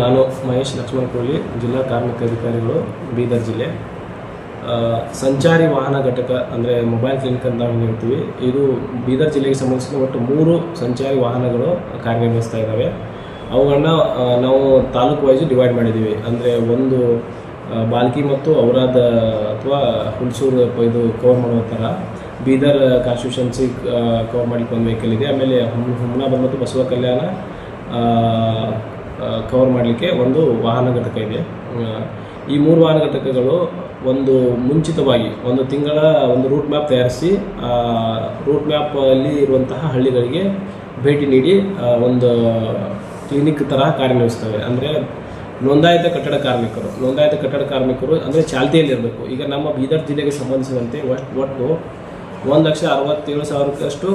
ನಾನು ಮಹೇಶ್ ಲಕ್ಷ್ಮಣ್ ಕೋಳಿ ಜಿಲ್ಲಾ ಕಾರ್ಮಿಕ ಅಧಿಕಾರಿಗಳು, ಬೀದರ್ ಜಿಲ್ಲೆ. ಸಂಚಾರಿ ವಾಹನ ಘಟಕ ಅಂದರೆ ಮೊಬೈಲ್ ಕ್ಲಿನಿಕ್ ಅಂತ ನಾವು ಹೇಳ್ತೀವಿ. ಇದು ಬೀದರ್ ಜಿಲ್ಲೆಗೆ ಸಂಬಂಧಿಸಿದ ಒಟ್ಟು ಮೂರು ಸಂಚಾರಿ ವಾಹನಗಳು ಕಾರ್ಯನಿರ್ವಹಿಸ್ತಾ ಇದ್ದಾವೆ. ಅವುಗಳನ್ನ ನಾವು ತಾಲೂಕು ವೈಸು ಡಿವೈಡ್ ಮಾಡಿದ್ದೀವಿ. ಅಂದರೆ ಒಂದು ಬಾಲ್ಕಿ ಮತ್ತು ಔರಾದ ಅಥವಾ ಹುಣಸೂರು ಇದು ಕವರ್ ಮಾಡುವ ಥರ. ಬೀದರ್ ಕಾನ್ಸ್ಟಿಟ್ಯೂಷನ್ಸಿ ಕವರ್ ಮಾಡಲಿಕ್ಕೆ ಒಂದು ವೆಹಿಕಲ್ ಇದೆ. ಆಮೇಲೆ ಹುಮ್ ಹುಮ್ನಾಬಾದ್ ಮತ್ತು ಬಸವ ಕಲ್ಯಾಣ ಕವರ್ ಮಾಡಲಿಕ್ಕೆ ಒಂದು ವಾಹನ ಘಟಕ ಇದೆ. ಈ ಮೂರು ವಾಹನ ಘಟಕಗಳು ಒಂದು ಮುಂಚಿತವಾಗಿ, ಒಂದು ತಿಂಗಳ ಒಂದು ರೂಟ್ ಮ್ಯಾಪ್ ತಯಾರಿಸಿ ರೂಟ್ ಮ್ಯಾಪಲ್ಲಿ ಇರುವಂತಹ ಹಳ್ಳಿಗಳಿಗೆ ಭೇಟಿ ನೀಡಿ ಒಂದು ಕ್ಲಿನಿಕ್ ತರಹ ಕಾರ್ಯನಿರ್ವಹಿಸ್ತವೆ ಅಂದರೆ ನೋಂದಾಯಿತ ಕಟ್ಟಡ ಕಾರ್ಮಿಕರು, ನೋಂದಾಯಿತ ಕಟ್ಟಡ ಕಾರ್ಮಿಕರು ಅಂದರೆ ಚಾಲ್ತಿಯಲ್ಲಿರಬೇಕು. ಈಗ ನಮ್ಮ ಬೀದರ್ ಜಿಲ್ಲೆಗೆ ಸಂಬಂಧಿಸಿದಂತೆ ಒಟ್ಟು ಒಂದು ಲಕ್ಷ ಅರವತ್ತೇಳು ಸಾವಿರಕ್ಕಷ್ಟು,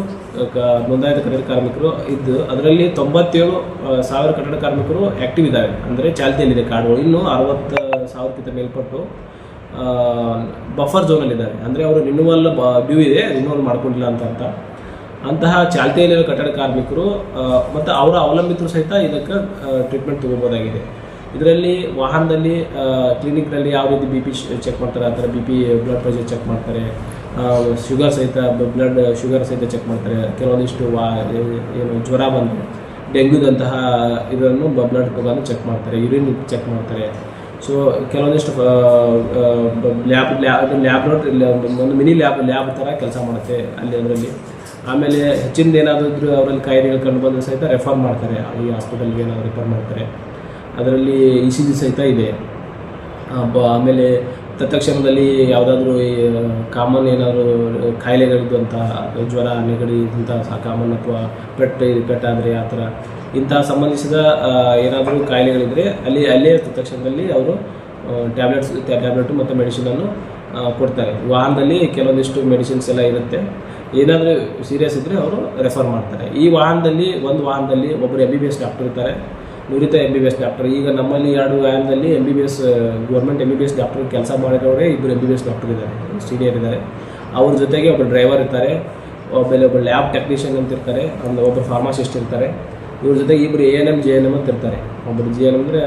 ಕ- ನೋಂದಾಯಿತ ಕಟ್ಟಡ ಕಾರ್ಮಿಕರು ಇದ್ದು, ಅದರಲ್ಲಿ ತೊಂಬತ್ತೇಳು ಸಾವಿರ ಕಟ್ಟಡ ಕಾರ್ಮಿಕರು ಆ್ಯಕ್ಟಿವ್ ಇದ್ದಾವೆ ಅಂದರೆ ಚಾಲ್ತಿಯಲ್ಲಿದೆ ಕಾರ್ಡ್ಗಳು ಇನ್ನೂ ಅರವತ್ತು ಸಾವಿರಕ್ಕಿಂತ ಮೇಲ್ಪಟ್ಟು ಬಫರ್ ಝೋನಲ್ಲಿದ್ದಾರೆ ಅಂದರೆ ಅವರು ರಿನ್ಯೂವಲ್ ಡ್ಯೂ ಇದೆ ರಿನ್ಯೂವಲ್ ಮಾಡ್ಕೊಂಡಿಲ್ಲ ಅಂತ ಅಂತ ಅಂತಹ ಚಾಲ್ತಿಯಲ್ಲಿರೋ ಕಟ್ಟಡ ಕಾರ್ಮಿಕರು ಮತ್ತು ಅವರ ಅವಲಂಬಿತರು ಸಹಿತ ಇದಕ್ಕೆ ಟ್ರೀಟ್ಮೆಂಟ್ ತೊಗೋಬೋದಾಗಿದೆ ಇದರಲ್ಲಿ ವಾಹನದಲ್ಲಿ ಕ್ಲಿನಿಕ್ನಲ್ಲಿ ಯಾವ ರೀತಿ ಬಿ ಪಿ ಚೆಕ್ ಮಾಡ್ತಾರೆ, ಆ ಥರ B P blood pressure check ಮಾಡ್ತಾರೆ. ಶುಗರ್ ಸಹಿತ ಬ್ಲಡ್ ಶುಗರ್ ಸಹಿತ ಚೆಕ್ ಮಾಡ್ತಾರೆ. ಕೆಲವೊಂದಿಷ್ಟು ವಾ ಏನು ಜ್ವರ ಬಂದರೆ ಡೆಂಗ್ಯೂದಂತಹ ಇದನ್ನು ಬ್ಲಡ್ ತಗೊಂಡು ಚೆಕ್ ಮಾಡ್ತಾರೆ ಯೂರಿನ್ ಚೆಕ್ ಮಾಡ್ತಾರೆ. ಸೊ ಕೆಲವೊಂದಿಷ್ಟು ಲ್ಯಾಬ್ ಲ್ಯಾಬ್ ಲ್ಯಾಬ್ ಒಂದು ಮಿನಿ ಲ್ಯಾಬ್ ಲ್ಯಾಬ್ ಥರ ಕೆಲಸ ಮಾಡುತ್ತೆ ಅಲ್ಲಿ ಅದರಲ್ಲಿ. ಆಮೇಲೆ ಹೆಚ್ಚಿಂದ ಏನಾದರೂ ಅವರಲ್ಲಿ ಕಾಯಿಲೆಗಳು ಕಂಡು ಬಂದರೆ ಸಹಿತ ರೆಫರ್ ಮಾಡ್ತಾರೆ. ಈ ಹಾಸ್ಪಿಟಲ್ಗೆ ಏನಾದರೂ ರೆಫರ್ ಮಾಡ್ತಾರೆ. ಅದರಲ್ಲಿ ಇ ಸಿ ಜಿ ಸಹಿತ ಇದೆ. ಆಮೇಲೆ ತತ್ಕ್ಷಣದಲ್ಲಿ ಯಾವುದಾದ್ರೂ ಕಾಮನ್ ಏನಾದರೂ ಕಾಯಿಲೆಗಳಿದ್ದಂಥ ಜ್ವರ, ನೆಗಡಿ ಇಂಥ ಕಾಮನ್ ಅಥವಾ ಪೆಟ್ ಪೆಟ್ಟಾದರೆ ಆ ಥರ, ಇಂತಹ ಸಂಬಂಧಿಸಿದ ಏನಾದರೂ ಕಾಯಿಲೆಗಳಿದ್ದರೆ ಅಲ್ಲಿ ಅಲ್ಲೇ ತತ್ಕ್ಷಣದಲ್ಲಿ ಅವರು ಟ್ಯಾಬ್ಲೆಟ್ಸ್ ಟ್ಯಾಬ್ಲೆಟು ಮತ್ತು ಮೆಡಿಸಿನನ್ನು ಕೊಡ್ತಾರೆ. ವಾಹನದಲ್ಲಿ ಕೆಲವೊಂದಿಷ್ಟು ಮೆಡಿಸಿನ್ಸ್ ಎಲ್ಲ ಇರುತ್ತೆ. ಏನಾದರೂ ಸೀರಿಯಸ್ ಇದ್ದರೆ ಅವರು ರೆಫರ್ ಮಾಡ್ತಾರೆ. ಈ ವಾಹನದಲ್ಲಿ, ಒಂದು ವಾಹನದಲ್ಲಿ ಒಬ್ಬರು M B B S doctor ಇರ್ತಾರೆ. ನುರಿತ M B B S doctor ಈಗ ನಮ್ಮಲ್ಲಿ ಎರಡು ವ್ಯಾನ್ದಲ್ಲಿ M B B S government M B B S doctor ಕೆಲಸ ಮಾಡಿದವರೇ ಇಬ್ಬರು M B B S doctor ಇದ್ದಾರೆ ಸೀನಿಯರ್ ಇದ್ದಾರೆ. ಅವ್ರ ಜೊತೆಗೆ ಒಬ್ಬ ಡ್ರೈವರ್ ಇರ್ತಾರೆ, ಆಮೇಲೆ ಒಬ್ಬ ಲ್ಯಾಬ್ ಟೆಕ್ನಿಷಿಯನ್ ಅಂತ ಇರ್ತಾರೆ ಒಂದು ಒಬ್ಬರು ಫಾರ್ಮಾಸಿಸ್ಟ್ ಇರ್ತಾರೆ. ಇವ್ರ ಜೊತೆಗೆ ಇಬ್ಬರು A N M G N M ಅಂತ ಇರ್ತಾರೆ. ಒಬ್ಬರು ಜಿ ಎನ್ ಅಂದರೆ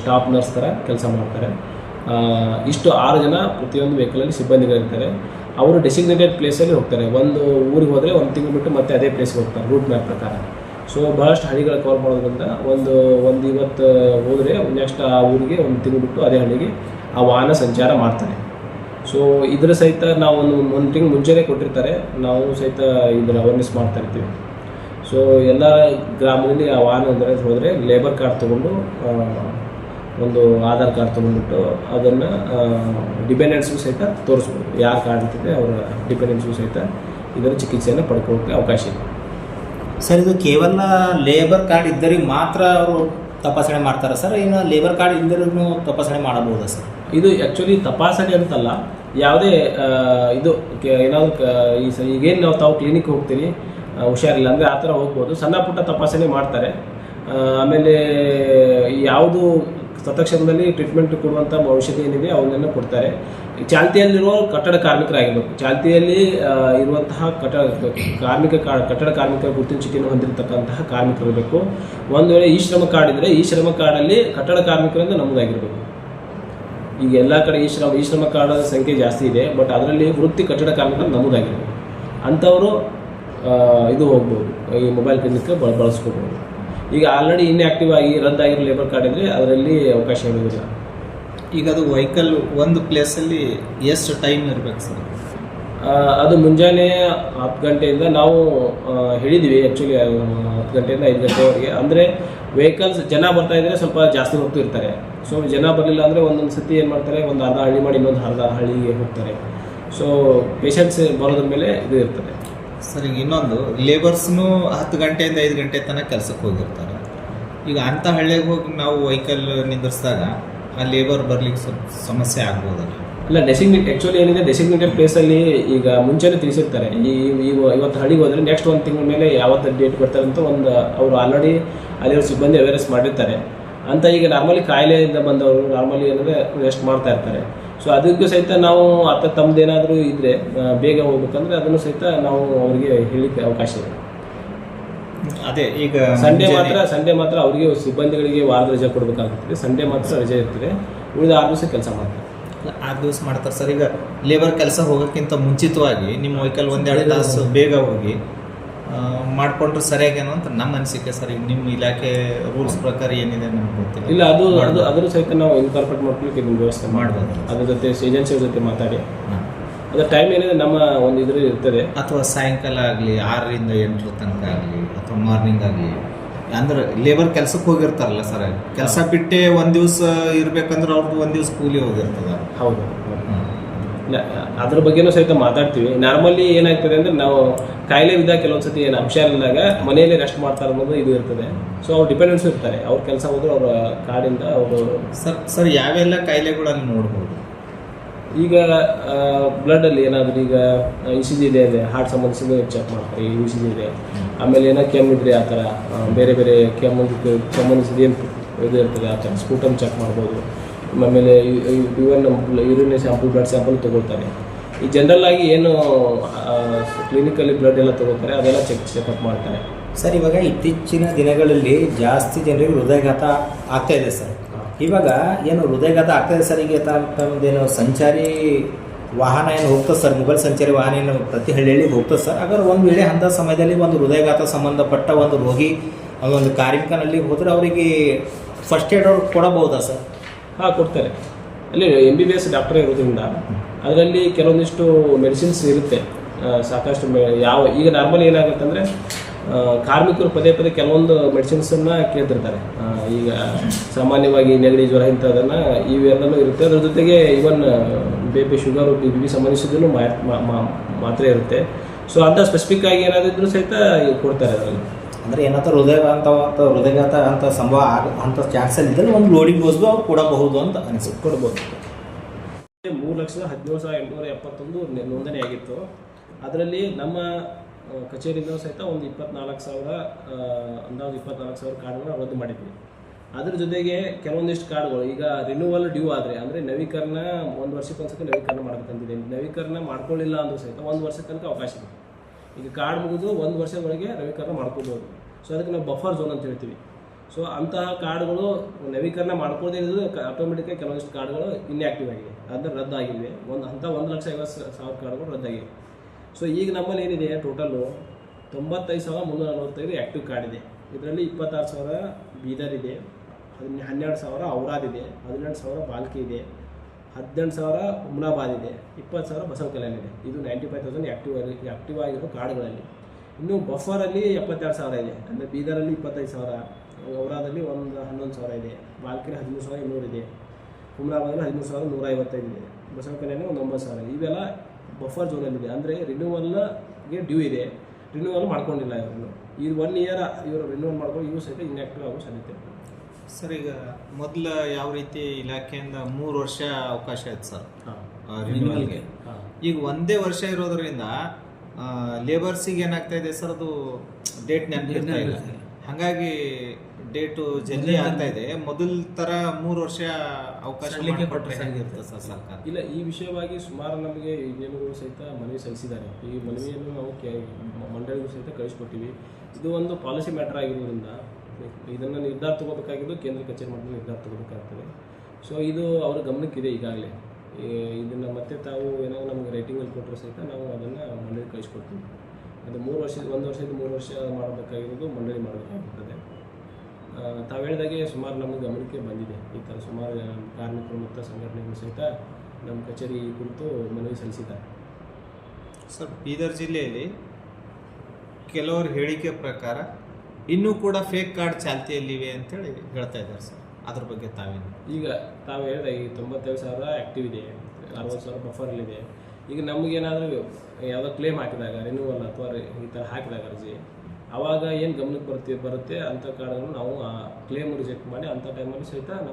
ಸ್ಟಾಫ್ ನರ್ಸ್ ಥರ ಕೆಲಸ ಮಾಡ್ತಾರೆ. ಇಷ್ಟು ಆರು ಜನ ಪ್ರತಿಯೊಂದು ವೆಹಿಕಲಲ್ಲಿ ಸಿಬ್ಬಂದಿಗಳಿರ್ತಾರೆ ಅವರು ಡೆಸಿಗ್ನೇಟೆಡ್ ಪ್ಲೇಸಲ್ಲಿ ಹೋಗ್ತಾರೆ. ಒಂದು ಊರಿಗೆ ಹೋದರೆ ಒಂದು ತಿಂಗಳು ಬಿಟ್ಟು ಮತ್ತೆ ಅದೇ ಪ್ಲೇಸ್ಗೆ ಹೋಗ್ತಾರೆ ರೂಟ್ ಮ್ಯಾಪ್ ಪ್ರಕಾರ. ಸೊ ಭಾಳಷ್ಟು ಹಳ್ಳಿಗಳ ಕವರ್ ಮಾಡೋದ್ರಿಂದ ಒಂದು ಒಂದು ಇವತ್ತು ಹೋದರೆ ನೆಕ್ಸ್ಟ್ ಆ ಊರಿಗೆ ಒಂದು ತಿಂಗಳು ಬಿಟ್ಟು ಅದೇ ಹಳ್ಳಿಗೆ ಆ ವಾಹನ ಸಂಚಾರ ಮಾಡ್ತಾರೆ. ಸೊ ಇದರ ಸಹಿತ ನಾವು ಒಂದು ಒಂದು ತಿಂಗಳು ಮುಂಚೆನೇ ಕೊಟ್ಟಿರ್ತಾರೆ. ನಾವು ಸಹಿತ ಇದರ ಅವೇರ್ನೆಸ್ ಮಾಡ್ತಾ ಇರ್ತೀವಿ. ಸೊ ಎಲ್ಲ ಗ್ರಾಮದಲ್ಲಿ ಆ ವಾಹನ ಹೋದರೆ ಲೇಬರ್ ಕಾರ್ಡ್ ತೊಗೊಂಡು ಒಂದು ಆಧಾರ್ ಕಾರ್ಡ್ ತೊಗೊಂಡ್ಬಿಟ್ಟು ಅದನ್ನು ಡಿಪೆಂಡೆನ್ಸ್ಗೂ ಸಹಿತ ತೋರಿಸ್ಬೋದು. ಯಾರು ಕಾರ್ಡ್ ಇರ್ತದೆ ಅವರ ಡಿಪೆಂಡೆನ್ಸ್ಗೂ ಸಹಿತ ಇದರ ಚಿಕಿತ್ಸೆಯನ್ನು ಪಡ್ಕೊಳ್ಳೋಕ್ಕೆ ಅವಕಾಶ ಇದೆ. ಸರ್, ಇದು ಕೇವಲ ಲೇಬರ್ ಕಾರ್ಡ್ ಇದ್ದರಿಗೆ ಮಾತ್ರ ಅವರು ತಪಾಸಣೆ ಮಾಡ್ತಾರೆ ಸರ್? ಇನ್ನು ಲೇಬರ್ ಕಾರ್ಡ್ ಇಲ್ಲದ್ರೂ ತಪಾಸಣೆ ಮಾಡಬಹುದಾ ಸರ್? ಇದು ಆ್ಯಕ್ಚುಲಿ ತಪಾಸಣೆ ಅಂತಲ್ಲ, ಯಾವುದೇ ಇದು ಏನಾದ್ರು ಈ ಸ, ಈಗೇನು ನಾವು ತಾವು ಕ್ಲಿನಿಕ್ ಹೋಗ್ತೀರಿ ಹುಷಾರಿಲ್ಲ, ಅಂದರೆ ಆ ಥರ ಹೋಗ್ಬೋದು. ಸಣ್ಣ ಪುಟ್ಟ ತಪಾಸಣೆ ಮಾಡ್ತಾರೆ. ಆಮೇಲೆ ಯಾವುದು ತತ್ಕ್ಷಣದಲ್ಲಿ ಟ್ರೀಟ್ಮೆಂಟ್ ಕೊಡುವಂಥ ಔಷಧಿ ಏನಿದೆ ಅವನ್ನೆಲ್ಲ ಕೊಡ್ತಾರೆ. ಚಾಲ್ತಿಯಲ್ಲಿರೋ ಕಟ್ಟಡ ಕಾರ್ಮಿಕರಾಗಿರ್ಬೇಕು. ಚಾಲ್ತಿಯಲ್ಲಿ ಇರುವಂತಹ ಕಟ್ಟಡ ಕಾರ್ಮಿಕ ಕಟ್ಟಡ ಕಾರ್ಮಿಕರ ಗುರುತಿನ ಚೀಟಿಯನ್ನು ಹೊಂದಿರತಕ್ಕಂತಹ ಕಾರ್ಮಿಕರಿರಬೇಕು ಒಂದು ವೇಳೆ ಈ ಶ್ರಮ ಕಾರ್ಡ್ ಇದ್ದರೆ ಈ ಶ್ರಮ ಕಾರ್ಡಲ್ಲಿ ಕಟ್ಟಡ ಕಾರ್ಮಿಕರಿಂದ ನಮೂದಾಗಿರಬೇಕು. ಈಗ ಎಲ್ಲ ಕಡೆ ಈ ಶ್ರಮ ಈ ಶ್ರಮ ಕಾರ್ಡ್ ಸಂಖ್ಯೆ ಜಾಸ್ತಿ ಇದೆ ಬಟ್ ಅದರಲ್ಲಿ ವೃತ್ತಿ ಕಟ್ಟಡ ಕಾರ್ಮಿಕರು ನಮೂದಾಗಿದೆ ಅಂಥವರು ಇದು ಹೋಗ್ಬೋದು. ಈ ಮೊಬೈಲ್ ಕ್ಲಿನಿಕ್ ಬಳ ಬಳಸ್ಕೋಬೋದು. ಈಗ ಆಲ್ರೆಡಿ ಇನ್ಆಕ್ಟಿವ್ ಆಗಿ ರದ್ದಾಗಿರೋ ಲೇಬರ್ ಕಾರ್ಡ್ ಇದ್ದರೆ ಅದರಲ್ಲಿ ಅವಕಾಶ ಇರೋದಿಲ್ಲ ಈಗ ಅದು ವೆಹಿಕಲ್ ಒಂದು ಪ್ಲೇಸಲ್ಲಿ ಎಷ್ಟು ಟೈಮ್ ಇರಬೇಕು ಸರ್? ಅದು ಮುಂಜಾನೆ ಹತ್ತು ಗಂಟೆಯಿಂದ ನಾವು ಹೇಳಿದ್ವಿ ಆ್ಯಕ್ಚುಲಿ ಹತ್ತು ಗಂಟೆಯಿಂದ ಐದು ಗಂಟೆವರೆಗೆ. ಅಂದರೆ ವೆಹಿಕಲ್ಸ್ ಜನ ಬರ್ತಾ ಇದ್ರೆ ಸ್ವಲ್ಪ ಜಾಸ್ತಿ ಹೊತ್ತು ಇರ್ತಾರೆ. ಸೊ ಜನ ಬರಲಿಲ್ಲ ಅಂದರೆ ಒಂದೊಂದು ಸತಿ ಏನು ಮಾಡ್ತಾರೆ ಒಂದು ಅರ್ಧ ಹಳ್ಳಿ ಮಾಡಿ ಇನ್ನೊಂದು ಅರ್ಧ ಹಳ್ಳಿಗೆ ಹೋಗ್ತಾರೆ. ಸೊ ಪೇಷಂಟ್ಸ್ ಬರೋದ್ರ ಮೇಲೆ ಇದು ಇರ್ತದೆ. ಸರ್, ಈಗ ಇನ್ನೊಂದು ಲೇಬರ್ಸ್ನು ಹತ್ತು ಗಂಟೆಯಿಂದ ಐದು ಗಂಟೆ ತನಕ ಕೆಲಸಕ್ಕೆ ಹೋಗಿರ್ತಾರೆ. ಈಗ ಅಂಥ ಹಳ್ಳಿಗೆ ಹೋಗಿ ನಾವು ವೆಹಿಕಲ್ ನಿಂದಿರಿಸಿದಾಗ ಆ ಲೇಬರ್ ಬರ್ಲಿಕ್ಕೆ ಸ್ವಲ್ಪ ಸಮಸ್ಯೆ ಆಗ್ಬೋದಲ್ಲ. ಅಲ್ಲ ಡೆಸಿಗ್ನೇಟ್ ಆ್ಯಕ್ಚುಲಿ ಏನಿದೆ ಡೆಸಿಗ್ನೇಟೆಡ್ ಪ್ಲೇಸಲ್ಲಿ ಈಗ ಮುಂಚೆನೇ ತಿಳಿಸಿರ್ತಾರೆ. ಈ ಈಗ ಇವತ್ತು ಹಳ್ಳಿಗೆ ಹೋದರೆ ನೆಕ್ಸ್ಟ್ ಒಂದು ತಿಂಗಳ ಮೇಲೆ ಯಾವತ್ತು ಡೇಟ್ ಬರ್ತಾರೆ ಅಂತ ಒಂದು, ಅವರು ಆಲ್ರೆಡಿ ಅಲ್ಲಿರೋ ಸಿಬ್ಬಂದಿ ಅವೇರ್ನೆಸ್ ಮಾಡಿರ್ತಾರೆ. ಅಂತ ಈಗ ನಾರ್ಮಲಿ ಕಾಯಿಲೆಯಿಂದ ಬಂದವರು ನಾರ್ಮಲಿ ಏನಂದರೆ ರೆಸ್ಟ್ ಮಾಡ್ತಾ ಇರ್ತಾರೆ. ಸೊ ಅದಕ್ಕೂ ಸಹಿತ ನಾವು ಅತ್ತ ತಮ್ಮದೇನಾದರೂ ಇದ್ದರೆ ಬೇಗ ಹೋಗ್ಬೇಕಂದ್ರೆ ಅದನ್ನು ಸಹಿತ ನಾವು ಅವರಿಗೆ ಹೇಳಲಿಕ್ಕೆ ಅವಕಾಶ ಇದೆ. ಅದೇ ಈಗ ಸಂಡೇ ಮಾತ್ರ ಸಂಡೇ ಮಾತ್ರ ಅವರಿಗೆ ಸಿಬ್ಬಂದಿಗಳಿಗೆ ವಾರದ ರಜೆ ಕೊಡಬೇಕಾಗುತ್ತದೆ. ಸಂಡೇ ಮಾತ್ರ ರಜೆ ಇರ್ತದೆ. ಉಳಿದ ಆರು ದಿವಸ ಕೆಲಸ ಮಾಡ್ತಾರೆ. ಆರು ದಿವಸ ಮಾಡ್ತಾರೆ. ಸರ್ ಈಗ ಲೇಬರ್ ಕೆಲಸ ಹೋಗೋಕ್ಕಿಂತ ಮುಂಚಿತವಾಗಿ ನಿಮ್ಮ ವೆಹಿಕಲ್ ಒಂದೆರಡು ತಾಸು ಬೇಗ ಹೋಗಿ ಮಾಡ್ಕೊಂಡ್ರೆ ಸರಿಯಾಗೇನೋ ಅಂತ ನಮ್ಮ ಅನಿಸಿಕೆ ಸರ್. ಈಗ ನಿಮ್ಮ ಇಲಾಖೆ ರೂಲ್ಸ್ ಪ್ರಕಾರ ಏನಿದೆ ನಮ್ಗೆ ಗೊತ್ತಿಲ್ಲ. ಇಲ್ಲ ಅದು ಅದು ಅದರ ಸಹಿತ ನಾವು ಇನ್ಕಾರ್ಪೊರೇಟ್ ಮಾಡ್ಕೊಳ್ಳಿಕ್ಕೆ ಇದನ್ನು ವ್ಯವಸ್ಥೆ ಮಾಡ್ಬೋದು. ಅದ್ರ ಜೊತೆ ಏಜೆನ್ಸಿ ಜೊತೆ ಮಾತಾಡಿ. ಅದರ ಟೈಮ್ ಏನಿದೆ ನಮ್ಮ ಒಂದು ಇದ್ರ ಇರ್ತದೆ. ಅಥವಾ ಸಾಯಂಕಾಲ ಆಗಲಿ ಆರರಿಂದ ಎಂಟರ ತನಕ ಆಗಲಿ ಅಥವಾ ಮಾರ್ನಿಂಗ್ ಆಗಲಿ. ಅಂದ್ರೆ ಲೇಬರ್ ಕೆಲಸಕ್ಕೆ ಹೋಗಿರ್ತಾರಲ್ಲ ಸರ್. ಕೆಲಸ ಬಿಟ್ಟೆ ಒಂದು ದಿವಸ ಇರಬೇಕಂದ್ರೆ ಅವ್ರದ್ದು ಒಂದು ದಿವಸ ಕೂಲಿ ಹೋಗಿರ್ತದ. ಹೌದು. ಇಲ್ಲ, ಅದ್ರ ಬಗ್ಗೆನೂ ಸಹಿತ ಮಾತಾಡ್ತೀವಿ. ನಾರ್ಮಲಿ ಏನಾಗ್ತದೆ ಅಂದ್ರೆ ನಾವು ಕಾಯಿಲೆ ವಿಧ ಕೆಲವೊಂದ್ಸತಿ ಏನು ಅಂಶ ಇಲ್ಲದಾಗ ಮನೆಯಲ್ಲಿ ರೆಸ್ಟ್ ಮಾಡ್ತಾರೆ ಅನ್ನೋದು ಇದು ಇರ್ತದೆ ಸೊ ಅವ್ರು ಡಿಪೆಂಡೆನ್ಸ್ ಇರ್ತಾರೆ ಅವ್ರ ಕೆಲಸ ಹೋದ್ರೆ ಅವರ ಕಾಡಿಂದ ಅವರು ಸರ್ ಸರ್ ಯಾವೆಲ್ಲ ಕಾಯಿಲೆಗಳು ಅಲ್ಲಿ ನೋಡ್ಬೋದು ಈಗ ಬ್ಲಡ್ ಅಲ್ಲಿ ಏನಾದ್ರು ಈಗ ಇ ಸಿ ಜಿ ಇದೆ ಇದೆ ಹಾರ್ಟ್ ಸಂಬಂಧಿಸಿದ ಚೆಕ್ ಮಾಡ್ತಾರೆ ಇ ಸಿ ಜಿ ಇದೆ ಆಮೇಲೆ ಏನೋ ಕೆಮ್ಮು ಇದ್ರೆ ಆ ಥರ ಬೇರೆ ಬೇರೆ ಕೆಮ್ಮು ಸಂಬಂಧಿಸಿದ ಏನು ಇದು ಇರ್ತದೆ ಆ ಥರ ಸ್ಕೂಟಮ್ ಚೆಕ್ ಮಾಡ್ಬೋದು ಆಮೇಲೆ even urine sample blood sample ತಗೊಳ್ತಾರೆ ಈ ಜನರಲ್ ಆಗಿ ಏನು ಕ್ಲಿನಿಕಲ್ಲಿ ಬ್ಲಡ್ ಎಲ್ಲ ತಗೋತಾರೆ ಅದೆಲ್ಲ ಚೆಕ್ ಚೆಕಪ್ ಮಾಡ್ತಾರೆ. ಸರ್ ಇವಾಗ ಇತ್ತೀಚಿನ ದಿನಗಳಲ್ಲಿ ಜಾಸ್ತಿ ಜನರಿಗೆ ಹೃದಯಘಾತ ಆಗ್ತಾ ಇದೆ ಸರ್. ಇವಾಗ ಏನು ಹೃದಯಘಾತ ಆಗ್ತಾ ಇದೆ ಸರ್ ಈಗ ತಮ್ಮದೇನು ಸಂಚಾರಿ ವಾಹನ ಏನು ಹೋಗ್ತದೆ ಸರ್ ಮೊಬೈಲ್ ಸಂಚಾರಿ ವಾಹನ ಏನು ಪ್ರತಿ ಹಳ್ಳಿಯಲ್ಲಿ ಹೋಗ್ತದೆ ಸರ್. ಹಾಗಾದ್ರೆ ಒಂದು ವೇಳೆ ಅಂಥ ಸಮಯದಲ್ಲಿ ಒಂದು ಹೃದಯಘಾತ ಸಂಬಂಧಪಟ್ಟ ಒಂದು ರೋಗಿ ಒಂದು ಕಾರ್ಮಿಕನಲ್ಲಿ ಹೋದರೆ ಅವರಿಗೆ ಫಸ್ಟ್ ಏಡ್ ಅವ್ರು ಕೊಡಬಹುದಾ ಸರ್? ಹಾಂ ಕೊಡ್ತಾರೆ. ಅಲ್ಲಿ M B B S doctor ಇರೋದ್ರಿಂದ ಅದರಲ್ಲಿ ಕೆಲವೊಂದಿಷ್ಟು ಮೆಡಿಸಿನ್ಸ್ ಇರುತ್ತೆ. ಸಾಕಷ್ಟು ಮೆ- ಯಾವ ಈಗ ನಾರ್ಮಲಿ ಏನಾಗುತ್ತೆ ಅಂದರೆ ಕಾರ್ಮಿಕರು ಪದೇ ಪದೇ ಕೆಲವೊಂದು ಮೆಡಿಸಿನ್ಸನ್ನು ಕೇಳ್ತಿರ್ತಾರೆ. ಈಗ ಸಾಮಾನ್ಯವಾಗಿ ನೆಗಡಿ ಜ್ವರ ಇಂಥದನ್ನು ಇವೆಲ್ಲೂ ಇರುತ್ತೆ. ಅದ್ರ ಜೊತೆಗೆ even B P sugar B P ಸಂಬಂಧಿಸಿದ್ರು ಮಾತ್ರ ಇರುತ್ತೆ. ಸೊ ಅಂತ ಸ್ಪೆಸಿಫಿಕ್ ಆಗಿ ಏನಾದಿದ್ರು ಸಹಿತ ಕೊಡ್ತಾರೆ ಅದರಲ್ಲಿ. ಅಂದರೆ ಏನಾದ್ರು ಹೃದಯಘಾತ ಅಂತ ಹೃದಯಘಾತ ಅಂತ ಸಂಭವ ಆಗ ಅಂತ ಚಾನ್ಸಲ್ಲಿ ಇದ್ದರೆ ಒಂದು ಲೋಡಿಂಗ್ ಡೋಸ್ಗೂ ಅವ್ರು ಕೊಡಬಹುದು ಅಂತ ಅನಿಸುತ್ತೆ. ಕೊಡ್ಬೋದು. ಮೂರು ಲಕ್ಷದ ಹದಿನೇಳು ಸಾವಿರದ ಎಂಟುನೂರ ಎಪ್ಪತ್ತೊಂದು ನೋಂದಣಿ ಆಗಿತ್ತು. ಅದರಲ್ಲಿ ನಮ್ಮ ಕಚೇರಿಯಿಂದ ಸಹಿತ ಒಂದು ಇಪ್ಪತ್ನಾಲ್ಕು ಸಾವಿರ ಅಂದಾಜು ಇಪ್ಪತ್ನಾಲ್ಕು ಸಾವಿರ ಕಾರ್ಡ್ಗಳನ್ನ ರದ್ದು ಮಾಡಿದ್ವಿ. ಅದ್ರ ಜೊತೆಗೆ ಕೆಲವೊಂದಿಷ್ಟು ಕಾರ್ಡ್ಗಳು, ಈಗ ರಿನ್ಯೂವಲ್ ಡ್ಯೂ ಆದರೆ, ಅಂದರೆ ನವೀಕರಣ ಒಂದು ವರ್ಷಕ್ಕೆ ಒಂದ್ಸತಿ ನವೀಕರಣ ಮಾಡಬೇಕಂತಿದೆ ನವೀಕರಣ ಮಾಡ್ಕೊಳ್ಳಿಲ್ಲ ಅಂದ್ರೂ ಸಹಿತ ಒಂದು ವರ್ಷ ತನಕ ಅವಕಾಶ ಇದೆ. ಈಗ ಕಾರ್ಡ್ ಮುಗಿದು ಒಂದು ವರ್ಷದೊಳಗೆ ನವೀಕರಣ ಮಾಡ್ಕೋಬೋದು. ಸೊ ಅದಕ್ಕೆ ನಾವು ಬಫರ್ ಝೋನ್ ಅಂತ ಹೇಳ್ತೀವಿ. ಸೊ ಅಂತಹ ಕಾರ್ಡ್ಗಳು ನವೀಕರಣ ಮಾಡ್ಕೊಳ್ಳದೇ ಇರೋದು ಆಟೋಮೆಟಿಕಾಗಿ ಕೆಲವೊಂದಿಷ್ಟು ಕಾರ್ಡ್ಗಳು ಇನ್ಆಕ್ಟಿವ್ ಆಗಿದೆ ಅಂದರೆ ರದ್ದಾಗಿವೆ. ಒಂದು ಅಂತ ಒಂದು ಲಕ್ಷ ಐವತ್ತು ಸಾವಿರ ಕಾರ್ಡ್ಗಳು ರದ್ದಾಗಿವೆ. ಸೊ ಈಗ ನಮ್ಮಲ್ಲಿ ಏನಿದೆ ಟೋಟಲು ತೊಂಬತ್ತೈದು ಸಾವಿರ ಮುನ್ನೂರ ನಲವತ್ತೈದು ಆ್ಯಕ್ಟಿವ್ ಕಾರ್ಡ್ ಇದೆ. ಇದರಲ್ಲಿ ಇಪ್ಪತ್ತಾರು ಸಾವಿರ ಬೀದರ್ ಇದೆ. ಹದಿನ, ಹನ್ನೆರಡು ಸಾವಿರ ಔರಾದ್ ಇದೆ. ಹದಿನೆಂಟು ಸಾವಿರ ಬಾಲ್ಕಿ ಇದೆ. ಹದಿನೆಂಟು ಸಾವಿರ ಹುಮ್ನಾಬಾದ್ ಇದೆ. ಇಪ್ಪತ್ತು ಸಾವಿರ ಬಸವ ಕಲ್ಯಾಣ ಇದೆ. ಇದು ninety five thousand active active ಆಗಿರೋ ಕಾರ್ಡ್ಗಳಲ್ಲಿ. ಇನ್ನು ಬಫರಲ್ಲಿ ಎಪ್ಪತ್ತೆರಡು ಸಾವಿರ ಇದೆ. ಅಂದರೆ ಬೀದರಲ್ಲಿ ಇಪ್ಪತ್ತೈದು ಸಾವಿರ. ಔರಾದಲ್ಲಿ ಒಂದು ಹನ್ನೊಂದು ಸಾವಿರ ಇದೆ. ಬಾಲ್ಕಿರಿ ಹದಿಮೂರು ಸಾವಿರ ಇನ್ನೂರು ಇದೆ. ಹುಮ್ನಾಬಾದಲ್ಲಿ ಹದಿಮೂರು ಸಾವಿರ ನೂರ ಐವತ್ತೈದು ಇದೆ. ಬಸವ ಕಲ್ಯಾಣ ಒಂದು ಒಂಬತ್ತು ಸಾವಿರ ಇವೆಲ್ಲ ಬಫರ್ ಜೋನಲ್ಲಿದೆ ಅಂದರೆ ರಿನ್ಯೂವಲ್ಗೆ ಡ್ಯೂ ಇದೆ. ರಿನ್ಯೂವಲ್ ಮಾಡ್ಕೊಂಡಿಲ್ಲ ಇವರು. ಇದು ಒನ್ ಇಯರ್ ಇವರು ರಿನ್ಯೂವಲ್ ಮಾಡ್ಕೊಂಡು ಇವು ಸಹಿತ ಇನ್ಆಕ್ಟಿವ್ ಆಗೋ ಸಾಧ್ಯತೆ ಇದೆ. ಸರ್ ಈಗ ಮೊದಲ ಯಾವ ರೀತಿ ಇಲಾಖೆಯಿಂದ ಮೂರು ವರ್ಷ ಅವಕಾಶ ಇತ್ತು ಸರ್? ರಿನ್ಯೂವಲ್ಗೆ ಈಗ ಒಂದೇ ವರ್ಷ ಇರೋದ್ರಿಂದ ಲೇಬರ್ಸಿಗೆ ಏನಾಗ್ತಾ ಇದೆ ಸರ್ ಅದು ಡೇಟ್ ನೆನಪಿರ್ತಾ ಇಲ್ಲ. ಹಾಗಾಗಿ ಡೇಟು ಜಲ್ದಿ ಆಗ್ತಾ ಇದೆ. ಮೊದಲ ತರ ಮೂರು ವರ್ಷ ಅವಕಾಶ ಕೊಟ್ಟರೆ ಸರ್ ಸರ್ಕಾರ? ಇಲ್ಲ ಈ ವಿಷಯವಾಗಿ ಸುಮಾರು ನಮಗೆ ಇಂಜಿನಿಯರ್ಗಳು ಸಹಿತ ಮನವಿ ಸಲ್ಲಿಸಿದ್ದಾರೆ. ಈ ಮನವಿಯನ್ನು ನಾವು ಮಂಡಳಿಗೂ ಸಹಿತ ಕಳಿಸ್ಕೊಟ್ಟಿವಿ ಇದು ಒಂದು ಪಾಲಿಸಿ ಮ್ಯಾಟರ್ ಆಗಿರೋದ್ರಿಂದ ಇದನ್ನು ನಿರ್ಧಾರ ತಗೋಬೇಕಾಗಿದ್ದು ಕೇಂದ್ರ ಕಚೇರಿ ಮಟ್ಟದಲ್ಲಿ ನಿರ್ಧಾರ ತಗೋಬೇಕಾಗ್ತದೆ. ಸೊ ಇದು ಅವರ ಗಮನಕ್ಕಿದೆ ಈಗಾಗಲೇ. ಇದನ್ನು ಮತ್ತೆ ತಾವು ಏನೋ ನಮಗೆ ರೇಟಿಂಗಲ್ಲಿ ಕೊಟ್ಟರು ಸಹಿತ ನಾವು ಅದನ್ನು ಮಂಡಳಿ ಕಳಿಸ್ಕೊಡ್ತೀವಿ ಅದು ಮೂರು ವರ್ಷದ ಒಂದು ವರ್ಷದ ಮೂರು ವರ್ಷ ಮಾಡಬೇಕಾಗಿರೋದು ಮಂಡಳಿ ಮಾಡಬೇಕಾಗಿರ್ತದೆ ಆ, ತಾವು ಹೇಳಿದಾಗೆ ಸುಮಾರು ನಮ್ಮ ಗಮನಕ್ಕೆ ಬಂದಿದೆ. ಈ ಥರ ಸುಮಾರು ಕಾರ್ಮಿಕರು ಮತ್ತು ಸಂಘಟನೆಗಳು ಸಹಿತ ನಮ್ಮ ಕಚೇರಿ ಈ ಕುರಿತು ಮನವಿ ಸಲ್ಲಿಸಿದ್ದಾರೆ. ಸರ್ ಬೀದರ್ ಜಿಲ್ಲೆಯಲ್ಲಿ ಕೆಲವರ ಹೇಳಿಕೆ ಪ್ರಕಾರ ಇನ್ನೂ ಕೂಡ ಫೇಕ್ ಕಾರ್ಡ್ ಚಾಲ್ತಿಯಲ್ಲಿವೆ ಅಂತೇಳಿ ಹೇಳ್ತಾ ಇದ್ದಾರೆ ಸರ್. ಅದ್ರ ಬಗ್ಗೆ ತಾವೇನು? ಈಗ ತಾವು ಹೇಳಿದ ಈ ತೊಂಬತ್ತೈದು ಸಾವಿರ ಆ್ಯಕ್ಟಿವ್ ಇದೆ ಅರವತ್ತು ಸಾವಿರ ಬಫರಲ್ಲಿದೆ ಈಗ ನಮಗೇನಾದರೂ ಯಾವುದೋ ಕ್ಲೇಮ್ ಹಾಕಿದಾಗ ರಿನ್ಯೂವಲ್ ಅಥವಾ ಈ ಥರ ಹಾಕಿದಾಗ ಅರ್ಜಿ ಆವಾಗ ಏನು ಗಮನಕ್ಕೆ ಬರುತ್ತೆ ಬರುತ್ತೆ ಅಂಥ ಕಾರ್ಡ್ಗಳನ್ನು ನಾವು ಕ್ಲೇಮ್ ರಿಜೆಕ್ಟ್ ಮಾಡಿ ಅಂಥ ಟೈಮಲ್ಲಿ ಸಹಿತ ನಾವು